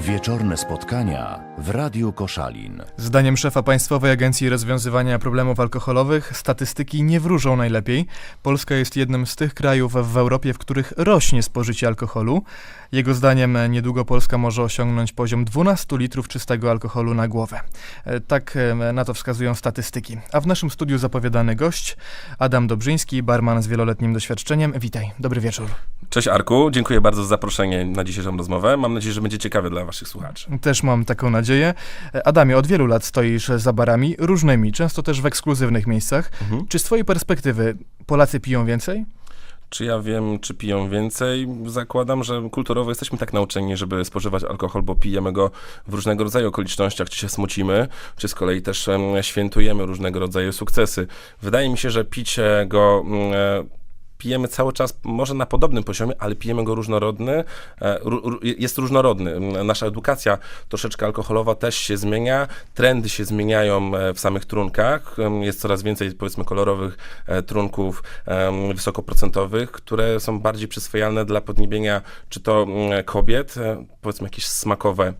Wieczorne spotkania w Radiu Koszalin. Zdaniem szefa Państwowej Agencji Rozwiązywania Problemów Alkoholowych statystyki nie wróżą najlepiej. Polska jest jednym z tych krajów w Europie, w których rośnie spożycie alkoholu. Jego zdaniem niedługo Polska może osiągnąć poziom 12 litrów czystego alkoholu na głowę. E, Tak na to wskazują statystyki. A w naszym studiu zapowiadany gość Adam Dobrzyński, barman z wieloletnim doświadczeniem. Witaj, dobry wieczór. Cześć Arku, dziękuję bardzo za zaproszenie na dzisiejszą rozmowę. Mam nadzieję, że będzie ciekawe dla waszych słuchaczy. Też mam taką nadzieję. Adamie, od wielu lat stoisz za barami różnymi, często też w ekskluzywnych miejscach. Mhm. Czy z twojej perspektywy Polacy piją więcej? Czy ja wiem, czy piją więcej? Zakładam, że kulturowo jesteśmy tak nauczeni, żeby spożywać alkohol, bo pijemy go w różnego rodzaju okolicznościach, czy się smucimy, czy z kolei też em, świętujemy różnego rodzaju sukcesy. Wydaje mi się, że picie go mm, e, pijemy cały czas, może na podobnym poziomie, ale pijemy go różnorodny, e, jest różnorodny. Nasza edukacja troszeczkę alkoholowa też się zmienia, trendy się zmieniają e, w samych trunkach, jest coraz więcej powiedzmy kolorowych e, trunków wysokoprocentowych, które są bardziej przyswajalne dla podniebienia czy to kobiet, powiedzmy jakieś smakowe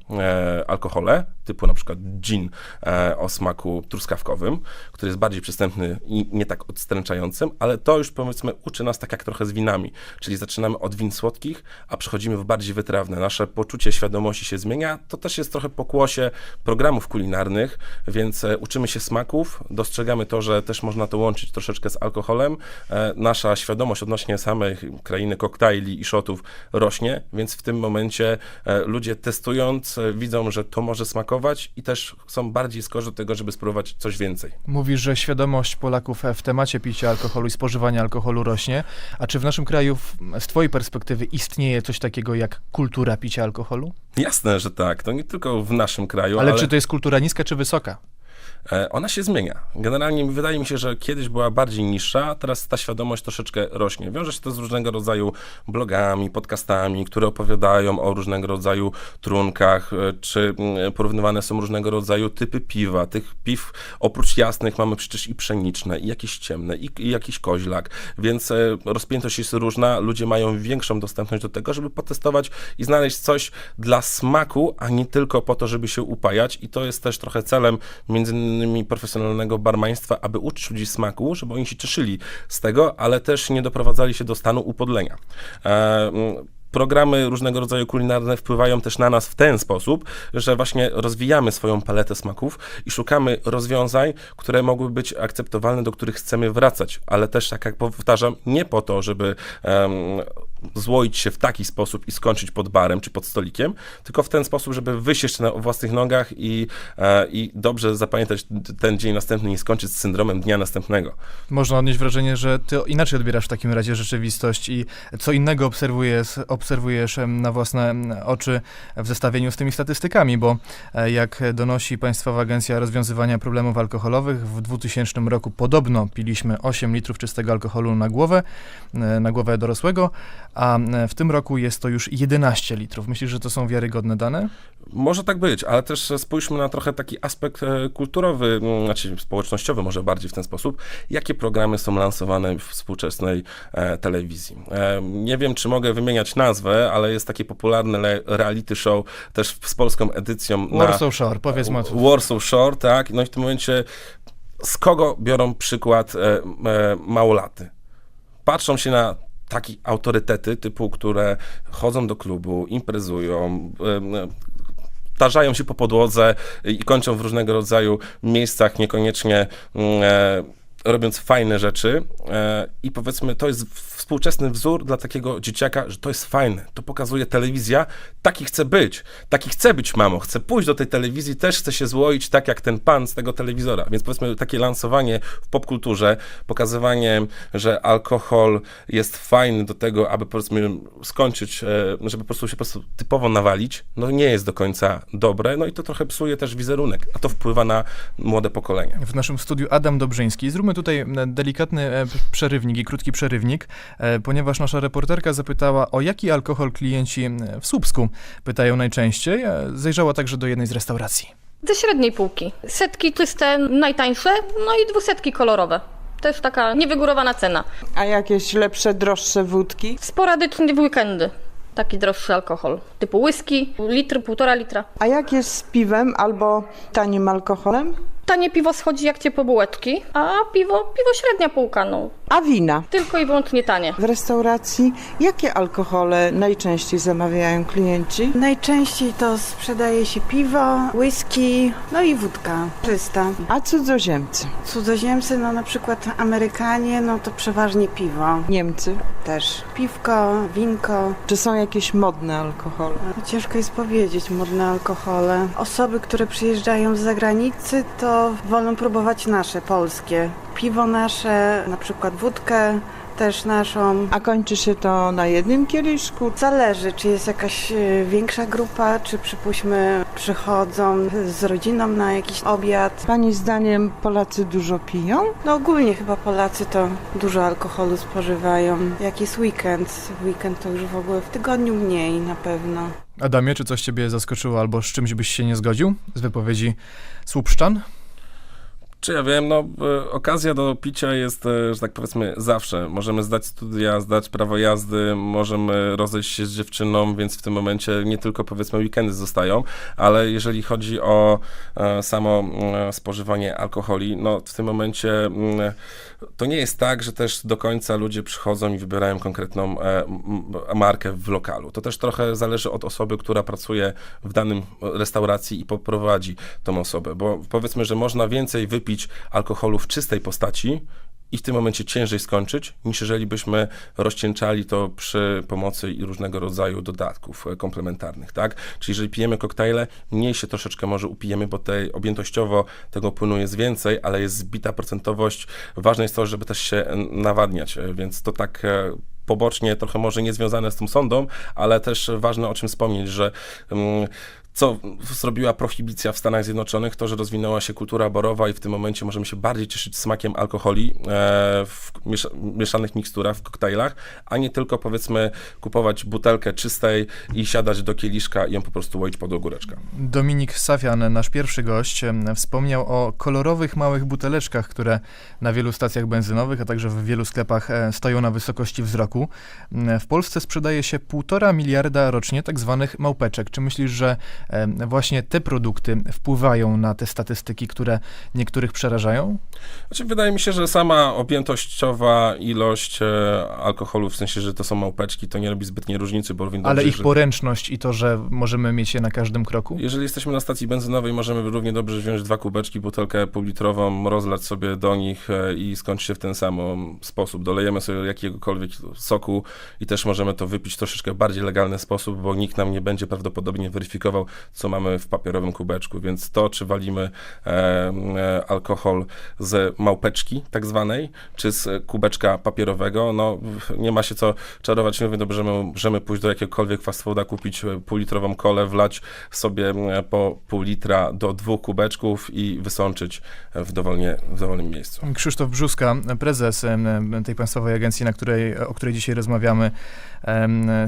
alkohole, typu na przykład gin e, o smaku truskawkowym, który jest bardziej przystępny i nie tak odstręczającym, ale to już powiedzmy uczy nas tak jak trochę z winami, czyli zaczynamy od win słodkich, a przechodzimy w bardziej wytrawne. Nasze poczucie świadomości się zmienia, to też jest trochę pokłosie programów kulinarnych, więc e, uczymy się smaków, dostrzegamy to, że też można to łączyć troszeczkę z alkoholem. E, nasza świadomość odnośnie samej krainy koktajli i shotów rośnie, więc w tym momencie e, ludzie testując e, widzą, że to może smakować i też są bardziej skorzy do tego, żeby spróbować coś więcej. Mówisz, że świadomość Polaków w temacie picia alkoholu i spożywania alkoholu rośnie. A czy w naszym kraju, z twojej perspektywy, istnieje coś takiego jak kultura picia alkoholu? Jasne, że tak. To nie tylko w naszym kraju, Ale, ale, czy to jest kultura niska czy wysoka? E, ona się zmienia. Generalnie wydaje mi się, że kiedyś była bardziej niższa, teraz ta świadomość troszeczkę rośnie. Wiąże się to z różnego rodzaju blogami, podcastami, które opowiadają o różnego rodzaju trunkach, e, czy porównywane są różnego rodzaju typy piwa. Tych piw oprócz jasnych mamy przecież i pszeniczne, i jakieś ciemne, i, i jakiś koźlak, więc e, rozpiętość jest różna. Ludzie mają większą dostępność do tego, żeby potestować i znaleźć coś dla smaku, a nie tylko po to, żeby się upajać. I to jest też trochę celem między innymi profesjonalnego barmaństwa, aby uczyć ludzi smaku, żeby oni się cieszyli z tego, ale też nie doprowadzali się do stanu upodlenia. E, mm, Programy różnego rodzaju kulinarne wpływają też na nas w ten sposób, że właśnie rozwijamy swoją paletę smaków i szukamy rozwiązań, które mogły być akceptowalne, do których chcemy wracać, ale też, tak jak powtarzam, nie po to, żeby em, złoić się w taki sposób i skończyć pod barem czy pod stolikiem, tylko w ten sposób, żeby wyjść jeszcze na własnych nogach i, e, i dobrze zapamiętać ten dzień następny i skończyć z syndromem dnia następnego. Można odnieść wrażenie, że ty inaczej odbierasz w takim razie rzeczywistość i co innego obserwujesz, obserwujesz na własne oczy w zestawieniu z tymi statystykami, bo e, jak donosi Państwowa Agencja Rozwiązywania Problemów Alkoholowych, w 2000 roku podobno piliśmy 8 litrów czystego alkoholu na głowę, e, na głowę dorosłego, a e, w tym roku jest to już 11 litrów. Myślisz, że to są wiarygodne dane? Może tak być, ale też spójrzmy na trochę taki aspekt e, kulturowy, znaczy społecznościowy może bardziej w ten sposób. Jakie programy są lansowane w współczesnej e, telewizji? E, nie wiem, czy mogę wymieniać nazwę, ale jest takie popularne reality show też z polską edycją na Warsaw Shore, powiedz mi o tym. Warsaw Shore, tak. No i w tym momencie z kogo biorą przykład e, e, małolaty? Patrzą się na takie autorytety typu, które chodzą do klubu, imprezują, tarzają się po podłodze i kończą w różnego rodzaju miejscach, niekoniecznie mm, e, robiąc fajne rzeczy. E, i powiedzmy to jest współczesny wzór dla takiego dzieciaka, że to jest fajne, to pokazuje telewizja, taki chce być, taki chce być mamo, chce pójść do tej telewizji, też chce się złoić tak jak ten pan z tego telewizora, więc powiedzmy takie lansowanie w popkulturze, pokazywanie, że alkohol jest fajny do tego, aby powiedzmy skończyć, e, żeby po prostu się po prostu typowo nawalić, no nie jest do końca dobre, no i to trochę psuje też wizerunek, a to wpływa na młode pokolenie. W naszym studiu Adam Dobrzyński. Zróbmy tutaj e, delikatny e, przerywnik i krótki przerywnik, ponieważ nasza reporterka zapytała, o jaki alkohol klienci e, w Słupsku pytają najczęściej. E, Zajrzała także do jednej z restauracji. Ze średniej półki. Setki czyste, najtańsze, no i dwusetki kolorowe. Też taka niewygórowana cena. A jakieś lepsze, droższe wódki? Sporadycznie w weekendy. taki droższy alkohol, typu whisky, litr, półtora litra. A jak jest z piwem albo tanim alkoholem? Tanie piwo schodzi jak ciepłe bułeczki, a piwo, piwo średnia półka, no. A wina? Tylko i wyłącznie tanie. W restauracji jakie alkohole najczęściej zamawiają klienci? Najczęściej to sprzedaje się piwo, whisky, no i wódka czysta. A cudzoziemcy? Cudzoziemcy, no na przykład Amerykanie, no to przeważnie piwo. Niemcy? Też piwko, winko. Czy są jakieś modne alkohole? No, ciężko jest powiedzieć, modne alkohole. Osoby, które przyjeżdżają z zagranicy, to wolą próbować nasze, polskie. Piwo nasze, na przykład wódkę też naszą. A kończy się to na jednym kieliszku? Zależy, czy jest jakaś e, większa grupa, czy przypuśćmy przychodzą z rodziną na jakiś obiad. Pani zdaniem Polacy dużo piją? No ogólnie chyba Polacy to dużo alkoholu spożywają. Jak jest weekend, w weekend to już w ogóle w tygodniu mniej na pewno. Adamie, czy coś ciebie zaskoczyło albo z czymś byś się nie zgodził z wypowiedzi Słupszczan? Czy ja wiem, no e, okazja do picia jest, e, że tak powiedzmy, zawsze. Możemy zdać studia, zdać prawo jazdy, możemy rozejść się z dziewczyną, więc w tym momencie nie tylko powiedzmy weekendy zostają, ale jeżeli chodzi o e, samo spożywanie alkoholi, no w tym momencie mm, to nie jest tak, że też do końca ludzie przychodzą i wybierają konkretną markę w lokalu. To też trochę zależy od osoby, która pracuje w danym restauracji i poprowadzi tą osobę, bo powiedzmy, że można więcej wypić alkoholu w czystej postaci i w tym momencie ciężej skończyć, niż jeżeli byśmy rozcieńczali to przy pomocy różnego rodzaju dodatków e, komplementarnych, tak? Czyli jeżeli pijemy koktajle, mniej się troszeczkę może upijemy, bo tej objętościowo tego płynu jest więcej, ale jest zbita procentowość. Ważne jest to, żeby też się e, nawadniać, e, więc to tak pobocznie, trochę może niezwiązane z tą sondą, ale też ważne o czym wspomnieć, że mm, co zrobiła prohibicja w Stanach Zjednoczonych, to, że rozwinęła się kultura borowa i w tym momencie możemy się bardziej cieszyć smakiem alkoholi e, w miesza, mieszanych miksturach, w koktajlach, a nie tylko powiedzmy kupować butelkę czystej i siadać do kieliszka i ją po prostu łoić pod ogóreczka. Dominik Safian, nasz pierwszy gość, wspomniał o kolorowych małych buteleczkach, które na wielu stacjach benzynowych, a także w wielu sklepach e, stoją na wysokości wzroku. W Polsce sprzedaje się półtora miliarda rocznie tak zwanych małpeczek. Czy myślisz, że właśnie te produkty wpływają na te statystyki, które niektórych przerażają? Znaczy, wydaje mi się, że sama objętościowa ilość e, alkoholu, w sensie, że to są małpeczki, to nie robi zbytniej różnicy, bo równie Ale ich że- poręczność i to, że możemy mieć je na każdym kroku? Jeżeli jesteśmy na stacji benzynowej, możemy równie dobrze wziąć dwa kubeczki, butelkę półlitrową, rozlać sobie do nich e, i skończyć się w ten sam sposób. Dolejemy sobie jakiegokolwiek soku i też możemy to wypić w troszeczkę bardziej legalny sposób, bo nikt nam nie będzie prawdopodobnie weryfikował, co mamy w papierowym kubeczku. Więc to, czy walimy e, e, alkohol z małpeczki tak zwanej, czy z kubeczka papierowego, no nie ma się co czarować. Nie mówię, dobrze, możemy, możemy pójść do jakiegokolwiek fast fooda, kupić e, półlitrową kolę, wlać sobie e, po pół litra do dwóch kubeczków i wysączyć w, dowolnie, w dowolnym miejscu. Krzysztof Brzuska, prezes tej państwowej agencji, na której, o której dzisiaj rozmawiamy,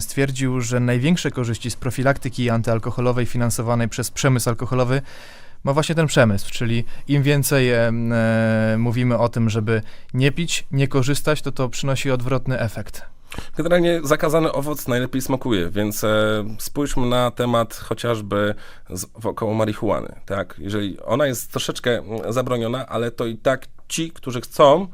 stwierdził, że największe korzyści z profilaktyki antyalkoholowej finansowanej przez przemysł alkoholowy ma właśnie ten przemysł, czyli im więcej e, mówimy o tym, żeby nie pić, nie korzystać, to to przynosi odwrotny efekt. Generalnie zakazany owoc najlepiej smakuje, więc e, spójrzmy na temat chociażby z, wokoło marihuany. Tak? Jeżeli ona jest troszeczkę mm, zabroniona, ale to i tak ci, którzy chcą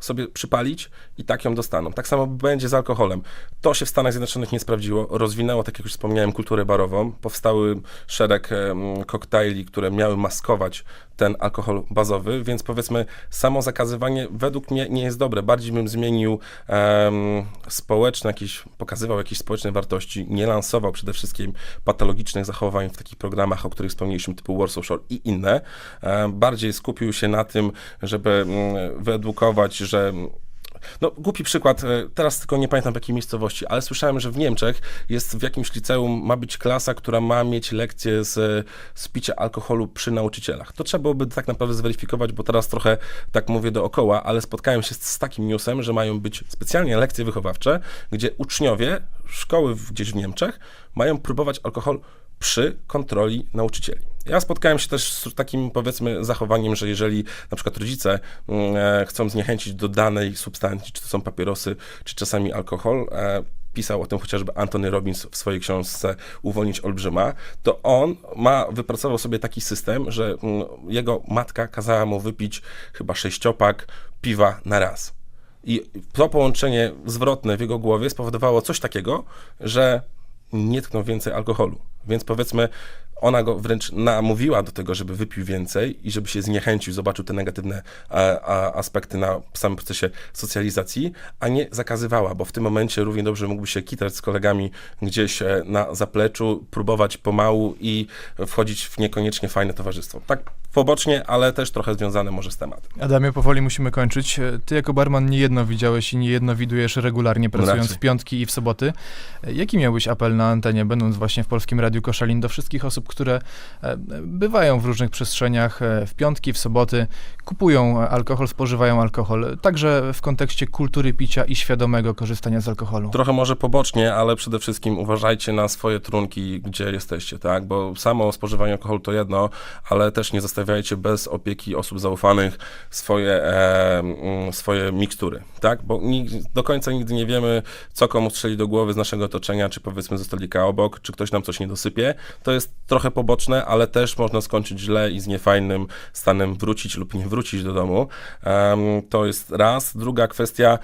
sobie przypalić i tak ją dostaną. Tak samo będzie z alkoholem. To się w Stanach Zjednoczonych nie sprawdziło. Rozwinęło, tak jak już wspomniałem, kulturę barową. Powstały szereg koktajli, które miały maskować ten alkohol bazowy, więc powiedzmy samo zakazywanie według mnie nie jest dobre. Bardziej bym zmienił em, społeczne jakieś, pokazywał jakieś społeczne wartości, nie lansował przede wszystkim patologicznych zachowań w takich programach, o których wspomnieliśmy, typu Warsaw Shore i inne. Em, bardziej skupił się na tym, żeby mm, wyedukować, że no, głupi przykład, e, teraz tylko nie pamiętam w jakiej miejscowości, ale słyszałem, że w Niemczech jest w jakimś liceum, ma być klasa, która ma mieć lekcje z, z picia alkoholu przy nauczycielach. To trzeba byłoby tak naprawdę zweryfikować, bo teraz trochę tak mówię dookoła, ale spotkałem się z, z takim newsem, że mają być specjalnie lekcje wychowawcze, gdzie uczniowie szkoły gdzieś w Niemczech mają próbować alkohol przy kontroli nauczycieli. Ja spotkałem się też z takim, powiedzmy, zachowaniem, że jeżeli na przykład rodzice mm, e, chcą zniechęcić do danej substancji, czy to są papierosy, czy czasami alkohol, e, pisał o tym chociażby Anthony Robbins w swojej książce Uwolnić Olbrzyma, to on ma, wypracował sobie taki system, że mm, jego matka kazała mu wypić chyba sześciopak piwa na raz. I to połączenie zwrotne w jego głowie spowodowało coś takiego, że nie tknął więcej alkoholu. Więc powiedzmy, ona go wręcz namówiła do tego, żeby wypił więcej i żeby się zniechęcił, zobaczył te negatywne a, a, aspekty na samym procesie socjalizacji, a nie zakazywała, bo w tym momencie równie dobrze mógłby się kitać z kolegami gdzieś e, na zapleczu, próbować pomału i wchodzić w niekoniecznie fajne towarzystwo. Tak pobocznie, ale też trochę związane może z tematem. Adamie, powoli musimy kończyć. E, Ty jako barman niejedno widziałeś i niejedno widujesz regularnie, pracując racji. w piątki i w soboty. E, Jaki miałbyś apel na antenie, będąc właśnie w Polskim Radiu Koszalin, do wszystkich osób, które e, bywają w różnych przestrzeniach w piątki, w soboty, kupują alkohol, spożywają alkohol, także w kontekście kultury picia i świadomego korzystania z alkoholu? Trochę może pobocznie, ale przede wszystkim uważajcie na swoje trunki, gdzie jesteście, tak? Bo samo spożywanie alkoholu to jedno, ale też nie zostawiajcie bez opieki osób zaufanych swoje, e, swoje mikstury, tak? Bo do końca nigdy nie wiemy, co komu strzeli do głowy z naszego otoczenia, czy powiedzmy ze stolika obok, czy ktoś nam coś nie dosypie. To jest trochę poboczne, ale też można skończyć źle i z niefajnym stanem wrócić lub nie wrócić do domu. Em, to jest raz. Druga kwestia,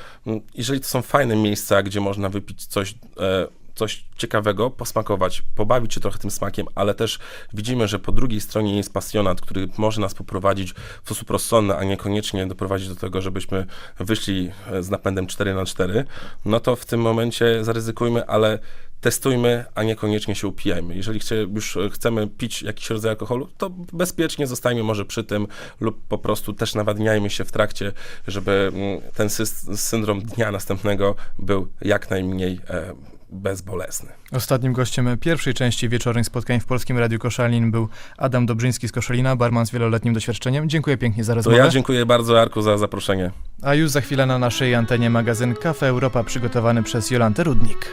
jeżeli to są fajne miejsca, gdzie można wypić coś, e, coś ciekawego, posmakować, pobawić się trochę tym smakiem, ale też widzimy, że po drugiej stronie jest pasjonat, który może nas poprowadzić w sposób rozsądny, a niekoniecznie doprowadzić do tego, żebyśmy wyszli e, z napędem 4 na 4 no to w tym momencie zaryzykujmy, ale testujmy, a niekoniecznie się upijajmy. Jeżeli chcie, już e, chcemy pić jakiś rodzaj alkoholu, to bezpiecznie zostajmy może przy tym lub po prostu też nawadniajmy się w trakcie, żeby mm, ten syndrom dnia następnego był jak najmniej e, bezbolesny. Ostatnim gościem pierwszej części wieczornych spotkań w Polskim Radiu Koszalin był Adam Dobrzyński z Koszalina, barman z wieloletnim doświadczeniem. Dziękuję pięknie za To rozmowę. ja dziękuję bardzo Arku za zaproszenie. A już za chwilę na naszej antenie magazyn Kafe Europa przygotowany przez Jolantę Rudnik.